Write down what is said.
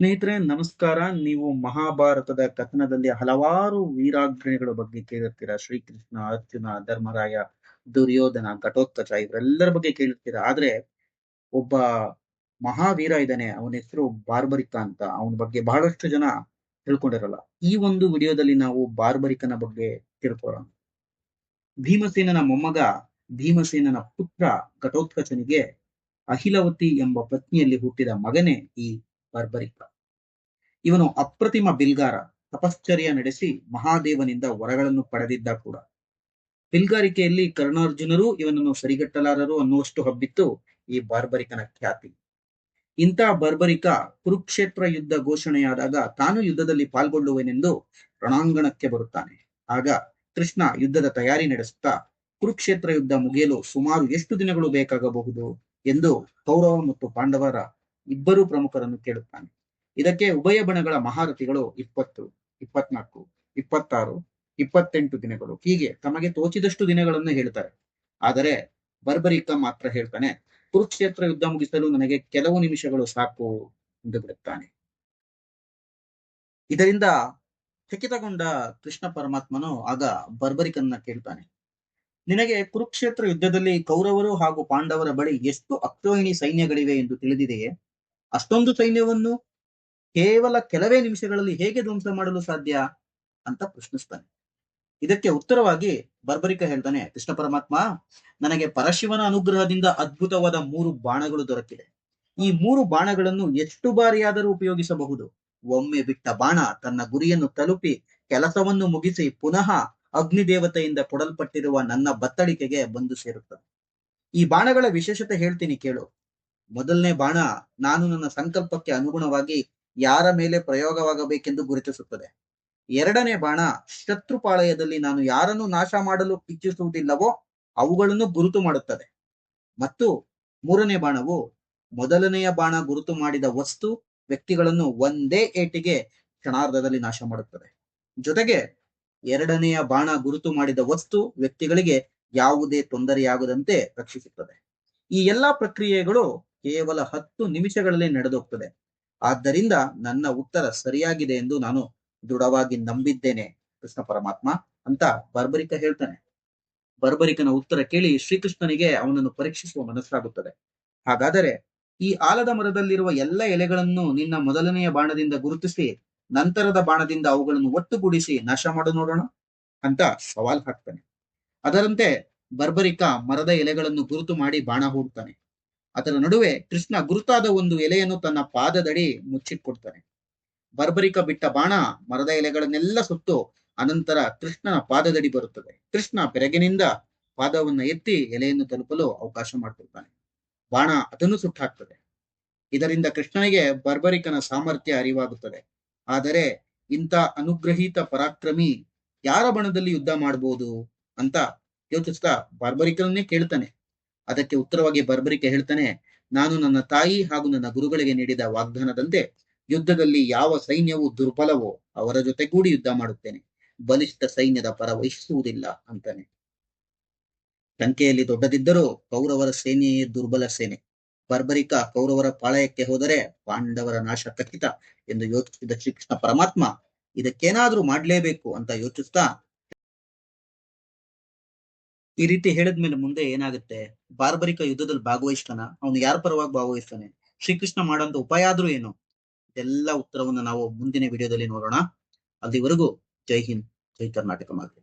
ಸ್ನೇಹಿತರೆ, ನಮಸ್ಕಾರ. ನೀವು ಮಹಾಭಾರತದ ಕಥನದಲ್ಲಿ ಹಲವಾರು ವೀರಾಗ್ರಣಿಗಳ ಬಗ್ಗೆ ಕೇಳಿರ್ತೀರಾ? ಶ್ರೀಕೃಷ್ಣ, ಅರ್ಜುನ, ಧರ್ಮರಾಯ, ದುರ್ಯೋಧನ, ಘಟೋತ್ಕಚ ಇವರೆಲ್ಲರ ಬಗ್ಗೆ ಕೇಳಿರ್ತೀರಾ? ಆದ್ರೆ ಒಬ್ಬ ಮಹಾವೀರ ಇದ್ದಾನೆ. ಅವನ ಹೆಸರು ಬಾರ್ಬರಿಕ ಅಂತ. ಅವನ ಬಗ್ಗೆ ಬಹಳಷ್ಟು ಜನ ತಿಳ್ಕೊಂಡಿರಲ್ಲ. ಈ ಒಂದು ವಿಡಿಯೋದಲ್ಲಿ ನಾವು ಬಾರ್ಬರಿಕನ ಬಗ್ಗೆ ತಿಳ್ಕೊಳ್ಳೋಣ. ಭೀಮಸೇನನ ಮೊಮ್ಮಗ, ಭೀಮಸೇನನ ಪುತ್ರ ಘಟೋತ್ಕಚನಿಗೆ ಅಹಿಲವತಿ ಎಂಬ ಪತ್ನಿಯಲ್ಲಿ ಹುಟ್ಟಿದ ಮಗನೇ ಈ ಬಾರ್ಬರಿಕ. ಇವನು ಅಪ್ರತಿಮ ಬಿಲ್ಗಾರ ತಪಶ್ಚರ್ಯ ನಡೆಸಿ ಮಹಾದೇವನಿಂದ ವರಗಳನ್ನು ಪಡೆದಿದ್ದ ಕೂಡ. ಬಿಲ್ಗಾರಿಕೆಯಲ್ಲಿ ಕರ್ಣಾರ್ಜುನರು ಇವನನ್ನು ಸರಿಗಟ್ಟಲಾರರು ಅನ್ನುವಷ್ಟು ಹಬ್ಬಿತ್ತು ಈ ಬಾರ್ಬರಿಕನ ಖ್ಯಾತಿ. ಇಂಥ ಬಾರ್ಬರಿಕ ಕುರುಕ್ಷೇತ್ರ ಯುದ್ಧ ಘೋಷಣೆಯಾದಾಗ ತಾನು ಯುದ್ಧದಲ್ಲಿ ಪಾಲ್ಗೊಳ್ಳುವೆನೆಂದು ರಣಾಂಗಣಕ್ಕೆ ಬರುತ್ತಾನೆ. ಆಗ ಕೃಷ್ಣ ಯುದ್ಧದ ತಯಾರಿ ನಡೆಸುತ್ತಾ ಕುರುಕ್ಷೇತ್ರ ಯುದ್ಧ ಮುಗಿಯಲು ಸುಮಾರು ಎಷ್ಟು ದಿನಗಳು ಬೇಕಾಗಬಹುದು ಎಂದು ಕೌರವ ಮತ್ತು ಪಾಂಡವರ ಇಬ್ಬರು ಪ್ರಮುಖರನ್ನು ಕೇಳುತ್ತಾನೆ. ಇದಕ್ಕೆ ಉಭಯ ಬಣಗಳ ಮಹಾರಥಿಗಳು ಇಪ್ಪತ್ತು, ಇಪ್ಪತ್ನಾಲ್ಕು, ಇಪ್ಪತ್ತಾರು, ಇಪ್ಪತ್ತೆಂಟು ದಿನಗಳು. ಹೀಗೆ ತಮಗೆ ತೋಚಿದಷ್ಟು ದಿನಗಳನ್ನು ಹೇಳ್ತಾರೆ ಆದರೆ ಬರ್ಬರಿಕ ಮಾತ್ರ ಹೇಳ್ತಾನೆ, ಕುರುಕ್ಷೇತ್ರ ಯುದ್ಧ ಮುಗಿಸಲು ನನಗೆ ಕೆಲವು ನಿಮಿಷಗಳು ಸಾಕು ಎಂದು ಬಿಡುತ್ತಾನೆ. ಇದರಿಂದ ಚಕಿತಗೊಂಡ ಕೃಷ್ಣ ಪರಮಾತ್ಮನು ಆಗ ಬರ್ಬರಿಕನ್ನ ಕೇಳ್ತಾನೆ. ನಿನಗೆ ಕುರುಕ್ಷೇತ್ರ ಯುದ್ಧದಲ್ಲಿ ಕೌರವರು ಹಾಗೂ ಪಾಂಡವರ ಬಳಿ ಎಷ್ಟು ಅಕ್ರೋಹಿಣಿ ಸೈನ್ಯಗಳಿವೆ ಎಂದು ತಿಳಿದಿದೆಯೇ? ಅಷ್ಟೊಂದು ಸೈನ್ಯವನ್ನು ಕೇವಲ ಕೆಲವೇ ನಿಮಿಷಗಳಲ್ಲಿ ಹೇಗೆ ಧ್ವಂಸ ಮಾಡಲು ಸಾಧ್ಯ ಅಂತ ಪ್ರಶ್ನಿಸ್ತಾನೆ. ಇದಕ್ಕೆ ಉತ್ತರವಾಗಿ ಬರ್ಬರಿಕ ಹೇಳ್ತಾನೆ, ಕೃಷ್ಣ ಪರಮಾತ್ಮ, ನನಗೆ ಪರಶಿವನ ಅನುಗ್ರಹದಿಂದ ಅದ್ಭುತವಾದ ಮೂರು ಬಾಣಗಳು ದೊರಕಿದೆ. ಈ ಮೂರು ಬಾಣಗಳನ್ನು ಎಷ್ಟು ಬಾರಿಯಾದರೂ ಉಪಯೋಗಿಸಬಹುದು. ಒಮ್ಮೆ ಬಿಟ್ಟ ಬಾಣ ತನ್ನ ಗುರಿಯನ್ನು ತಲುಪಿ ಕೆಲಸವನ್ನು ಮುಗಿಸಿ ಪುನಃ ಅಗ್ನಿದೇವತೆಯಿಂದ ಕೊಡಲ್ಪಟ್ಟಿರುವ ನನ್ನ ಬತ್ತಳಿಕೆಗೆ ಬಂದು ಸೇರುತ್ತದೆ. ಈ ಬಾಣಗಳ ವಿಶೇಷತೆ ಹೇಳ್ತೀನಿ ಕೇಳು. ಮೊದಲನೇ ಬಾಣ ನಾನು ನನ್ನ ಸಂಕಲ್ಪಕ್ಕೆ ಅನುಗುಣವಾಗಿ ಯಾರ ಮೇಲೆ ಪ್ರಯೋಗವಾಗಬೇಕೆಂದು ಗುರುತಿಸುತ್ತದೆ. ಎರಡನೇ ಬಾಣ, ಶತ್ರುಪಾಳಯದಲ್ಲಿ ನಾನು ಯಾರನ್ನು ನಾಶ ಮಾಡಲು ಇಚ್ಛಿಸುವುದಿಲ್ಲವೋ ಅವುಗಳನ್ನು ಗುರುತು ಮಾಡುತ್ತದೆ. ಮತ್ತು ಮೂರನೇ ಬಾಣವು, ಮೊದಲನೆಯ ಬಾಣ ಗುರುತು ಮಾಡಿದ ವಸ್ತು ವ್ಯಕ್ತಿಗಳನ್ನು ಒಂದೇ ಏಟಿಗೆ ಕ್ಷಣಾರ್ಧದಲ್ಲಿ ನಾಶ ಮಾಡುತ್ತದೆ. ಜೊತೆಗೆ ಎರಡನೆಯ ಬಾಣ ಗುರುತು ಮಾಡಿದ ವಸ್ತು ವ್ಯಕ್ತಿಗಳಿಗೆ ಯಾವುದೇ ತೊಂದರೆಯಾಗದಂತೆ ರಕ್ಷಿಸುತ್ತದೆ. ಈ ಎಲ್ಲಾ ಪ್ರಕ್ರಿಯೆಗಳು ಕೇವಲ ಹತ್ತು ನಿಮಿಷಗಳಲ್ಲಿ ನಡೆದೋಗ್ತದೆ. ಆದ್ದರಿಂದ ನನ್ನ ಉತ್ತರ ಸರಿಯಾಗಿದೆ ಎಂದು ನಾನು ದೃಢವಾಗಿ ನಂಬಿದ್ದೇನೆ. ಕೃಷ್ಣ ಪರಮಾತ್ಮ ಅಂತ ಬರ್ಬರಿಕ ಹೇಳ್ತಾನೆ. ಬರ್ಬರಿಕನ ಉತ್ತರ ಕೇಳಿ ಶ್ರೀಕೃಷ್ಣನಿಗೆ ಅವನನ್ನು ಪರೀಕ್ಷಿಸುವ ಮನಸ್ಸಾಗುತ್ತದೆ. ಹಾಗಾದರೆ ಈ ಆಲದ ಮರದಲ್ಲಿರುವ ಎಲ್ಲ ಎಲೆಗಳನ್ನು ನಿನ್ನ ಮೊದಲನೆಯ ಬಾಣದಿಂದ ಗುರುತಿಸಿ, ನಂತರದ ಬಾಣದಿಂದ ಅವುಗಳನ್ನು ಒಟ್ಟುಗೂಡಿಸಿ ನಾಶ ಮಾಡು ನೋಡೋಣ ಅಂತ ಸವಾಲ್ ಹಾಕ್ತಾನೆ. ಅದರಂತೆ ಬರ್ಬರಿಕ ಮರದ ಎಲೆಗಳನ್ನು ಗುರುತು ಮಾಡಿ ಬಾಣ ಹೂಡ್ತಾನೆ. ಅದರ ನಡುವೆ ಕೃಷ್ಣ ಗುರುತಾದ ಒಂದು ಎಲೆಯನ್ನು ತನ್ನ ಪಾದದಡಿ ಮುಚ್ಚಿಟ್ಕೊಡ್ತಾನೆ. ಬರ್ಬರಿಕ ಬಿಟ್ಟ ಬಾಣ ಮರದ ಎಲೆಗಳನ್ನೆಲ್ಲ ಸುಟ್ಟು ಅನಂತರ ಕೃಷ್ಣನ ಪಾದದಡಿ ಬರುತ್ತದೆ. ಕೃಷ್ಣ ಬೆರಗಿನಿಂದ ಪಾದವನ್ನು ಎತ್ತಿ ಎಲೆಯನ್ನು ತಲುಪಲು ಅವಕಾಶ ಮಾಡಿಕೊಡ್ತಾನೆ. ಬಾಣ ಅದನ್ನು ಸುಟ್ಟಾಕ್ತದೆ ಇದರಿಂದ ಕೃಷ್ಣನಿಗೆ ಬರ್ಬರಿಕನ ಸಾಮರ್ಥ್ಯ ಅರಿವಾಗುತ್ತದೆ. ಆದರೆ ಇಂಥ ಅನುಗ್ರಹೀತ ಪರಾಕ್ರಮಿ ಯಾರ ಬಣದಲ್ಲಿ ಯುದ್ಧ ಮಾಡಬಹುದು ಅಂತ ಯೋಚಿಸ್ತಾ ಬಾರ್ಬರಿಕನನ್ನೇ ಕೇಳ್ತಾನೆ. ಅದಕ್ಕೆ ಉತ್ತರವಾಗಿ ಬರ್ಬರಿಕೆ ಹೇಳ್ತಾನೆ, ನಾನು ನನ್ನ ತಾಯಿ ಹಾಗೂ ನನ್ನ ಗುರುಗಳಿಗೆ ನೀಡಿದ ವಾಗ್ದಾನದಂತೆ ಯುದ್ಧದಲ್ಲಿ ಯಾವ ಸೈನ್ಯವು ದುರ್ಬಲವೋ ಅವರ ಜೊತೆಗೂಡಿ ಯುದ್ಧ ಮಾಡುತ್ತೇನೆ. ಬಲಿಷ್ಠ ಸೈನ್ಯದ ಪರ ವಹಿಸುವುದಿಲ್ಲ ಅಂತಾನೆ. ಸಂಖ್ಯೆಯಲ್ಲಿ ದೊಡ್ಡದಿದ್ದರೂ ಕೌರವರ ಸೇನೆಯೇ ದುರ್ಬಲ ಸೇನೆ. ಬರ್ಬರಿಕ ಕೌರವರ ಪಾಳಯಕ್ಕೆ ಹೋದರೆ ಪಾಂಡವರ ನಾಶ ಖಚಿತ ಎಂದು ಯೋಚಿಸಿದ ಶ್ರೀಕೃಷ್ಣ ಪರಮಾತ್ಮ, ಇದಕ್ಕೇನಾದ್ರೂ ಮಾಡ್ಲೇಬೇಕು ಅಂತ ಯೋಚಿಸ್ತಾ ಈ ರೀತಿ ಹೇಳಿದ್ಮೇಲೆ ಮುಂದೆ ಏನಾಗುತ್ತೆ? ಬಾರ್ಬರಿಕ ಯುದ್ಧದಲ್ಲಿ ಭಾಗವಹಿಸ್ತಾನ, ಅವನು ಯಾರ ಪರವಾಗಿ ಭಾಗವಹಿಸ್ತಾನೆ? ಶ್ರೀಕೃಷ್ಣ ಮಾಡೋಂತ ಉಪಾಯ ಆದ್ರೂ ಏನು? ಇದೆಲ್ಲ ಉತ್ತರವನ್ನು ನಾವು ಮುಂದಿನ ವಿಡಿಯೋದಲ್ಲಿ ನೋಡೋಣ. ಅಲ್ಲಿವರೆಗೂ ಜೈ ಹಿಂದ್, ಜೈ ಕರ್ನಾಟಕ ಮಾತೆ.